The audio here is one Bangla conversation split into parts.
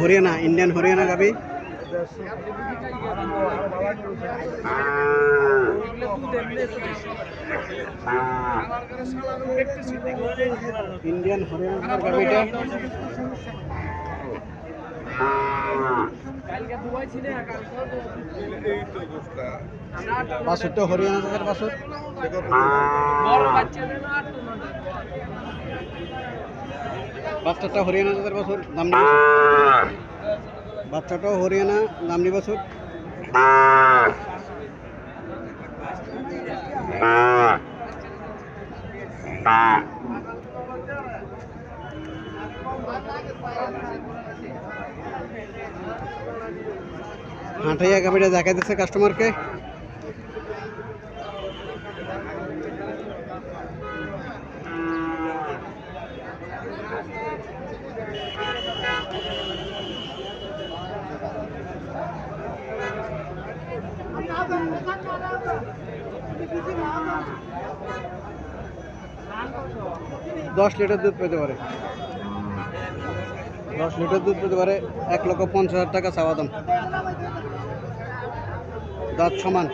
হরিয়ানা ইন্ডিয়ান হরিয়ানা গাবি। ইন্ডিয়ান হরিয়ানা গাবিটা। বাসুরটা হরিয়ানা জাতের বাসুর। বাচ্চাটা হরিয়ানা জাতের বাসুর দাম বাচ্চাটাও হরিয়ানা দামনি বাসুর। হাঁটাইয়া গাড়িটা দেখা দিচ্ছে কাস্টমারকে দশ লিটার দুধ পেতে পারে। দশ লিটার দুধ পেতে পারে এক লক্ষ পঞ্চাশ হাজার টাকা চাওয়া দাম। দাঁত সমান।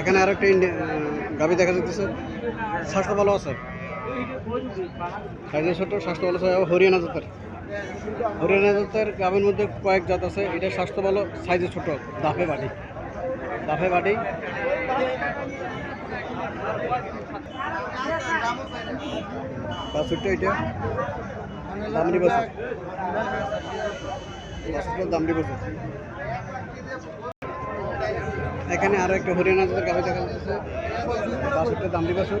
এখানে আর একটা গাভি দেখা যাচ্ছে স্বাস্থ্য ভালো আছে, স্বাস্থ্য ভালো আছে, হরিয়ানা জাতের। হরিয়ানা জাতের গাভীর মধ্যে কয়েক জাত আছে। এটা স্বাস্থ্য ভালো সাইজে ছোট, দাফে বাড়ি দাফে বাড়ি বাছুরটা এটা। দামড়ি বাছুর। দামড়ি বাছুর। এখানে আরও একটা হরিয়ানা জাতের গাভী দেখা যাচ্ছে। বাছুরটা দামড়ি বাছুর।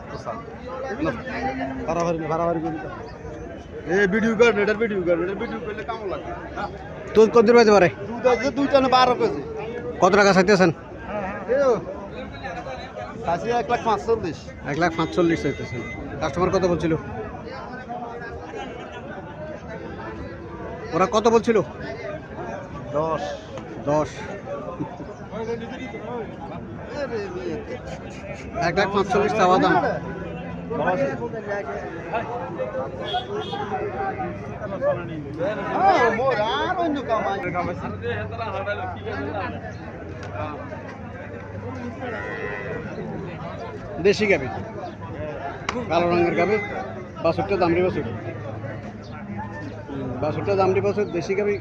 বাড়াবাড়ি বাড়াবাড়ি এ ভিডিও কর এটার ভিডিও কর এটার ভিডিও করলে কেমন লাগে। দুধ কত দূর পাইতে পারে দুধ আছে দুইটা না বারো কেজি। কত টাকা চাইতেছেন কাশি এক লাখ পাঁচচল্লিশ। এক লাখ পাঁচচল্লিশ চাইতেছেন কাস্টমার কত বলছিল? ওরা কত বলছিল? দশ। দশ। এক লাখ পাঁচচল্লিশ চাওয়া দাম। দেশি গাবি, কালো রঙের গাবি বাছুরটা দামড়ি বাছুর বাছুরটা দামড়ি বাছুর দেশি গাবি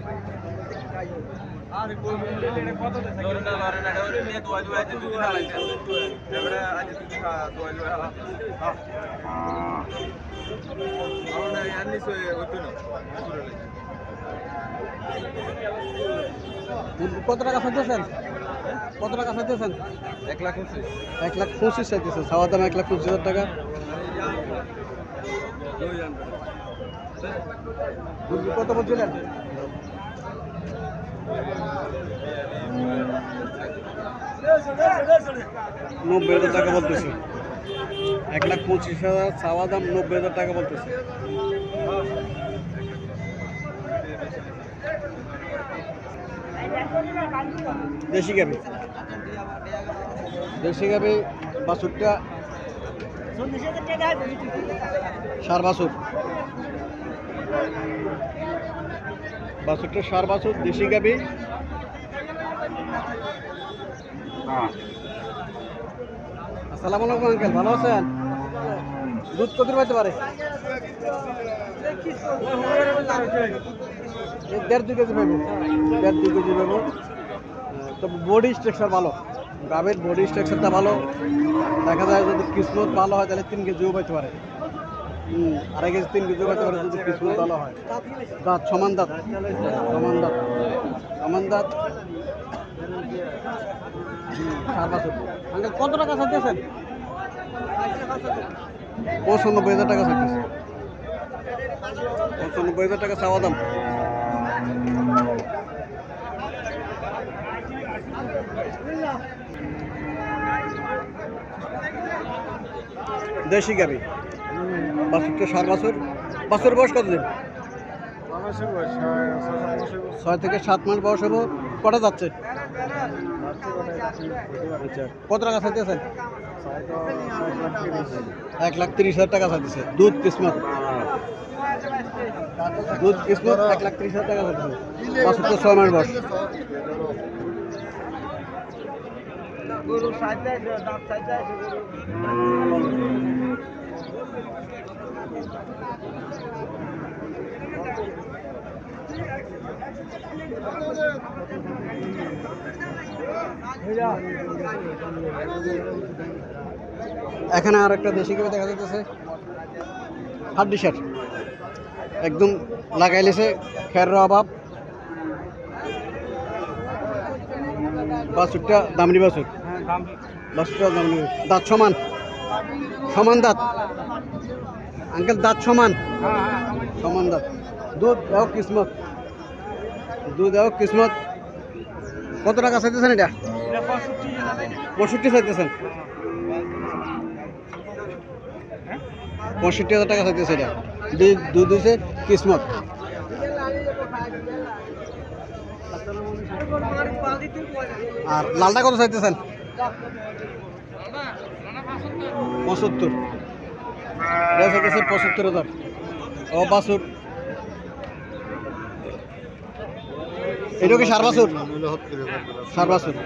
কত টাকা চাইতেছেন কত টাকা চাইতেছেন এক লাখ পঁচিশ এক লাখ পঁচিশ চাইতেছে চাওয়া দাম এক লাখ পঁচিশ হাজার টাকা। কত বলছিলেন? নব্বই হাজার টাকা বলতেছে। এক লাখ পঁচিশ হাজার চাওয়া দাম নব্বই হাজার টাকা বলতেছে। দেশি গাবি। দেশি গাবি বাছুরটা সার বাছুর। বাছুরটা সার বাছুর, দেশি গাবি। আসসালামু আলাইকুম, আঙ্কেল, ভালো আছেন? দুধ কত পাইতে পারে? দেড় দুই কেজি পাইব। দেড় দুই কেজি পাইব। তো বডি স্ট্রাকচার ভালো। গাভীর বডি স্ট্রাকচারটা ভালো। দেখা যায় যদি কিসমত ভালো হয়, তাহলে তিন কেজিও পাইতে পারে। আড়াই কেজি, তিন কেজি হতে পারে যদি পিসগুলো ভালো হয়। দাঁত, সমান দাঁত। সমান দাঁত। সমান দাঁত। চার বছর কত টাকা চাইতেছেন পঁচানব্বই হাজার টাকা চাইতেছে পঁচানব্বই হাজার টাকা চাওয়া দাম। দেশি গাবি। বাছুরটা সার বাছুর। বাছুর বয়স কতদিন ছয় থেকে সাত মাস বয়স হব। কটা যাচ্ছে? কত টাকা চাইতেছেন এক লাখ তিরিশ হাজার টাকা চাইতেছে দুধ, কিসমত? দুধ, কিসমত? এক লাখ তিরিশ হাজার টাকা চাইতেছে বাছুরটা ছয় মাস বয়স। এখানে আর একটা দেশি গাবি দেখা যাচ্ছে হাড্ডি শার্ট একদম লাগাইলেছে খের অভাব বাছুরটা দামনি বাছুর। বাছুরটা দামনি দাঁত সমান। সমান দাঁত। আঙ্কেল, দাঁত সমান। সমান দাঁত। দুধ দেও কিসমত। দুধ দেও কিসমত। কত টাকা চাইতেছেন এটা? পঁয়ষট্টি চাইতেছেন। পঁয়ষট্টি হাজার টাকা চাইতেছে এটা। দুই হয়েছে কিসমত। আর লালটা কত চাইতেছেন? পঁচাত্তর। পঁচাত্তর হাজার। ও বাসুর এটা কি সার বাসুর সার বাসুর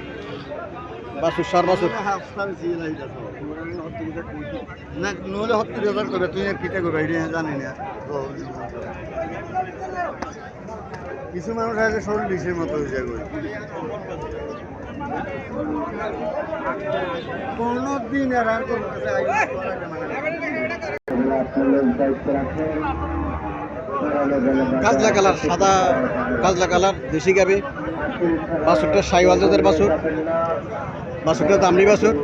বাসুর সার বাসুর না নহলে সত্তর হাজার করে তুই কিটা করবা এটা জানি না। কিছু মানুষ আছে চল্লিশের মতো হয়ে যায় কোনো দিন আর আর কোনো কাছে আইডিয়া করা যায় না। কাজলা কালার, সাদা কাজলা কালার, দেশি গাবি বাসুরটা সাইওয়াল জাতের বাসুর বাসুরটা দামনি বাসুর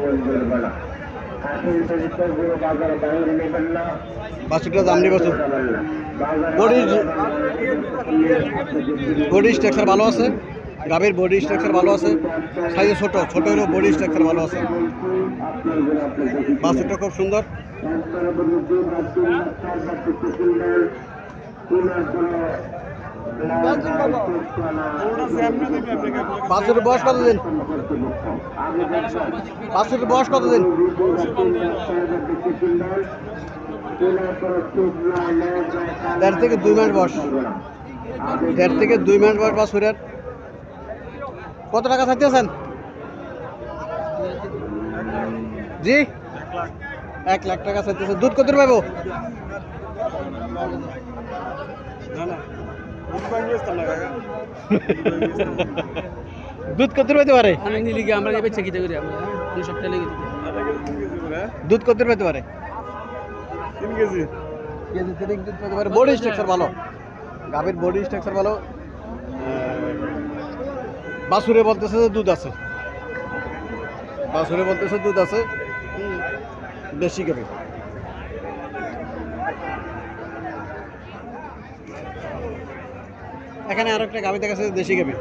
বাসুরটা দামনি বাসুর বডি বডি স্ট্রাকচার ভালো আছে গাভীর বডি স্ট্রাকচার ভালো আছে সাইজে ছোট ছোট হলেও বডি স্ট্রাকচার ভালো আছে। বাসুরটা খুব সুন্দর। বাসুরের বয়স কত দিন বাসুরের বয়স কত দিন দেড় থেকে দুই মাস বয়স। দেড় থেকে দুই মাস বয়স বাসুরের কত টাকা চাইতেছেন জি? লাখ টাকা চাইতেছে। দুধ কত পাবো দুধ কত পেতে পারে? আমরা যাবে চেকিতে করি আমরা সপ্তাহে লেগে দুধ কত পেতে পারে? তিন কেজি। কেজি তিরিক দুধ পেতে পারে। বডি স্ট্রাকচার ভালো? গাভীর বডি স্ট্রাকচার ভালো? বাসুরে বলতেছে যে দুধ আছে। বাসুরে বলতেছে দুধ আছে। বেশি গাভী এখানে আর একটা গাভী দেখাচ্ছে দেশি গাভী।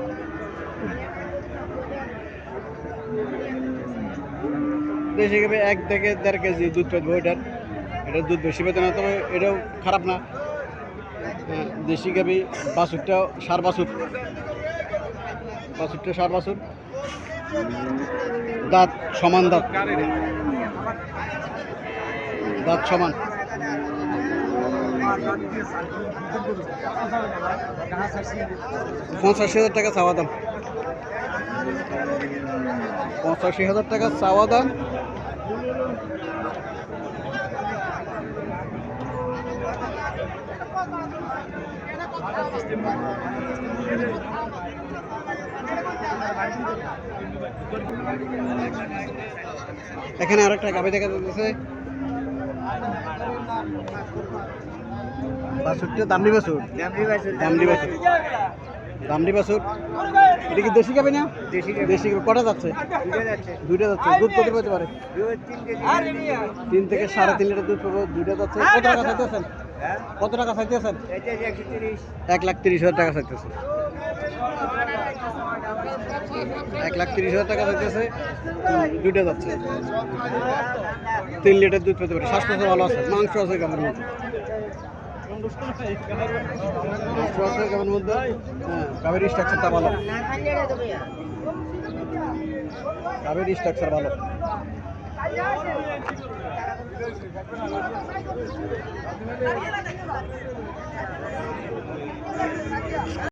দেশি গাভী এক থেকে দেড় কেজি দুধ ওইটার এটার। দুধ বেশি পেতে না তবে এটাও খারাপ না। হ্যাঁ, দেশি গাবি বাছুরটা সার বাছুর। বাছুরটা সার বাছুর। দাঁত সমান দাঁত। দাঁত সমান। পঁচাশি হাজার টাকা চাওয়া দাম। পঁচাশি হাজার টাকা চাওয়া দাম। এখানে আরেকটা গাভি দেখা যাচ্ছে। বাছুরটা দামড়ি বাছুর দামড়ি বাছুর দামড়ি বাছুর এটা কি দেশি খাবে না? দেশি কটা যাচ্ছে? দুইটা যাচ্ছে। দুধ কত পেতে পারে? তিন থেকে সাড়ে তিন লিটার দুধ পাবো। দুইটা যাচ্ছে। কত টাকা চাইতেছেন? কত টাকা চাইতেছেন? এক লাখ তিরিশ হাজার টাকা চাইতেছে এক লাখ তিরিশ হাজার টাকা চাইতেছে দুইটা যাচ্ছে। তিন লিটার দুধ পেতে পারে। স্বাস্থ্য ভালো আছে, মাংস আছে কেমন মধ্যে। মাংস আছে কেমন মধ্যে হ্যাঁ স্ট্রাকচারটা ভালো। কাবের স্ট্রাকচার ভালো।